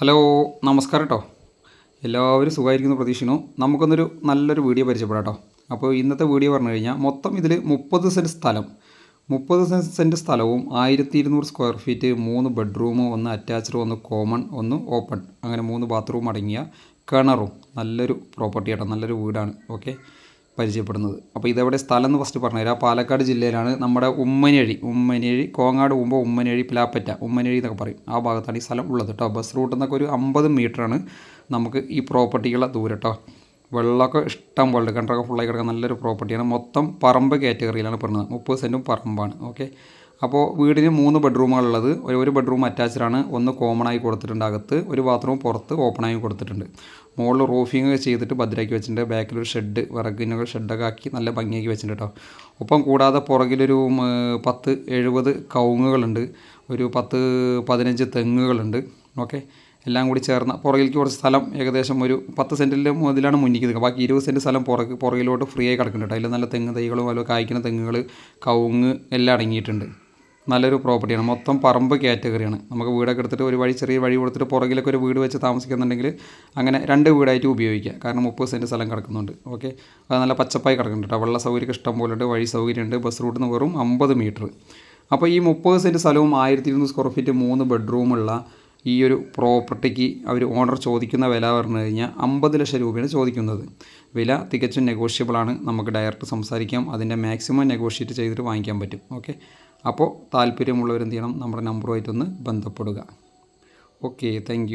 Hello നമസ്കാരം കേട്ടോ എല്ലാവരും സുഖമായിരിക്കുന്നു പ്രതീക്ഷിക്കുന്നു. നമുക്കൊന്നൊരു നല്ലൊരു വീഡിയോ പരിചയപ്പെടാം കേട്ടോ അപ്പോൾ ഇന്നത്തെ വീഡിയോ പറഞ്ഞു കഴിഞ്ഞാൽ മൊത്തം ഇതിൽ മുപ്പത് സെന്റ് സ്ഥലം. മുപ്പത് സെന്റ് സ്ഥലവും ആയിരത്തി ഇരുന്നൂറ് സ്ക്വയർ ഫീറ്റ് മൂന്ന് ബെഡ്റൂം ഒന്ന് അറ്റാച്ച്ഡ് ഒന്ന് കോമൺ ഒന്ന് ഓപ്പൺ അങ്ങനെ മൂന്ന് ബാത്റൂം അടങ്ങിയ കിണറും. നല്ലൊരു പ്രോപ്പർട്ടി കേട്ടോ നല്ലൊരു വീടാണ്. ഓക്കെ പരിചയപ്പെടുന്നത്. അപ്പോൾ ഇതെവിടെ സ്ഥലം എന്ന് ഫസ്റ്റ് പറഞ്ഞുതരാം. പാലക്കാട് ജില്ലയിലാണ് നമ്മുടെ ഉമ്മനഴി. ഉമ്മനഴി കോങ്ങാട് പോകുമ്പോൾ ഉമ്മനഴി പ്ലാപ്പറ്റ. ഉമ്മനഴി എന്നൊക്കെ പറയും. ആ ഭാഗത്താണ് ഈ സ്ഥലം ഉള്ളത് കേട്ടോ ബസ് റൂട്ടിൽ നിന്നൊക്കെ ഒരു അമ്പത് ആണ് നമുക്ക് ഈ പ്രോപ്പർട്ടിക്കുള്ള ദൂരം കേട്ടോ വെള്ളമൊക്കെ ഇഷ്ടം പോലെ കിണറൊക്കെ ഫുള്ളായി കിടക്കുന്ന നല്ലൊരു പ്രോപ്പർട്ടിയാണ് മൊത്തം പറമ്പ് കാറ്റഗറിയിലാണ് പറഞ്ഞത്. മുപ്പത് സെന്റും പറമ്പാണ്. ഓക്കെ അപ്പോൾ വീടിന് മൂന്ന് ബെഡ്റൂമുകളുള്ളത്. ഒരു ഒരു ബെഡ്റൂം അറ്റാച്ച്ഡാണ്. ഒന്ന് കോമൺ ആയി കൊടുത്തിട്ടുണ്ട് അകത്ത്. ഒരു ബാത്റൂം പുറത്ത് ഓപ്പൺ ആയി കൊടുത്തിട്ടുണ്ട്. മുകളിൽ റൂഫിങ് ചെയ്തിട്ട് ഭദ്രാക്കി വെച്ചിട്ടുണ്ട്. ബാക്കിൽ ഒരു ഷെഡ് വിറകിനൊക്കെ ഷെഡൊക്കെ ആക്കി നല്ല ഭംഗിയാക്കി വെച്ചിട്ടുണ്ട് കേട്ടോ ഒപ്പം കൂടാതെ പുറകിലൊരു പത്ത് എഴുപത് കവുങ്ങുകളുണ്ട്. ഒരു പത്ത് പതിനഞ്ച് തെങ്ങുകളുണ്ട്. ഓക്കെ. എല്ലാം കൂടി ചേർന്ന പുറകിലേക്ക് കുറച്ച് സ്ഥലം ഏകദേശം ഒരു പത്ത് സെന്റിൽ മുതലാണ് മുന്നിൽ നിൽക്കുക. ബാക്കി ഇരുപത് സെന്റ് സ്ഥലം പുറകെ പുറകിലോട്ട് ഫ്രീ ആയി കിടക്കുന്നുണ്ട് അതിൽ നല്ല തെങ്ങ് തൈകളും അതുപോലെ കായ്ക്കുന്ന തെങ്ങുകൾ കവുങ്ങ് എല്ലാം അടങ്ങിയിട്ടുണ്ട്. നല്ലൊരു പ്രോപ്പർട്ടിയാണ്. മൊത്തം പറമ്പ് കാറ്റഗറിയാണ് നമുക്ക് വീടൊക്കെ എടുത്തിട്ട് ഒരു വഴി ചെറിയ വഴി കൊടുത്തിട്ട് പുറകിലൊക്കെ ഒരു വീട് വെച്ച് താമസിക്കുന്നുണ്ടെങ്കിൽ അങ്ങനെ രണ്ട് വീടായിട്ട് ഉപയോഗിക്കുക കാരണം മുപ്പത് സെന്റ് സ്ഥലം കിടക്കുന്നുണ്ട്. ഓക്കെ? അത് നല്ല പച്ചപ്പായി കിടക്കുന്നുണ്ട് വെള്ള സൗകര്യം ഇഷ്ടം പോലെ ഉണ്ട് വഴി സൗകര്യമുണ്ട്. ബസ് റൂട്ടിൽ നിന്ന് വെറും അമ്പത് മീറ്റർ. അപ്പോൾ ഈ മുപ്പത് സെന്റ് സ്ഥലവും ആയിരത്തി ഇരുന്നൂറ് സ്ക്വയർ ഫീറ്റ് മൂന്ന് ബെഡ്റൂമുള്ള ഈ ഒരു പ്രോപ്പർട്ടിക്ക് അവർ ഓണർ ചോദിക്കുന്ന വില പറഞ്ഞു കഴിഞ്ഞാൽ അമ്പത് ലക്ഷം രൂപയാണ് ചോദിക്കുന്നത്. വില തികച്ചും നെഗോഷ്യബിളാണ് നമുക്ക് ഡയറക്റ്റ് സംസാരിക്കാം. അതിന്റെ മാക്സിമം നെഗോഷിയേറ്റ് ചെയ്തിട്ട് വാങ്ങിക്കാൻ പറ്റും. ഓക്കെ? അപ്പോൾ താല്പര്യമുള്ളവരെന്ത് ചെയ്യണം? നമ്മുടെ നമ്പറുമായിട്ടൊന്ന് ബന്ധപ്പെടുക. Okay thank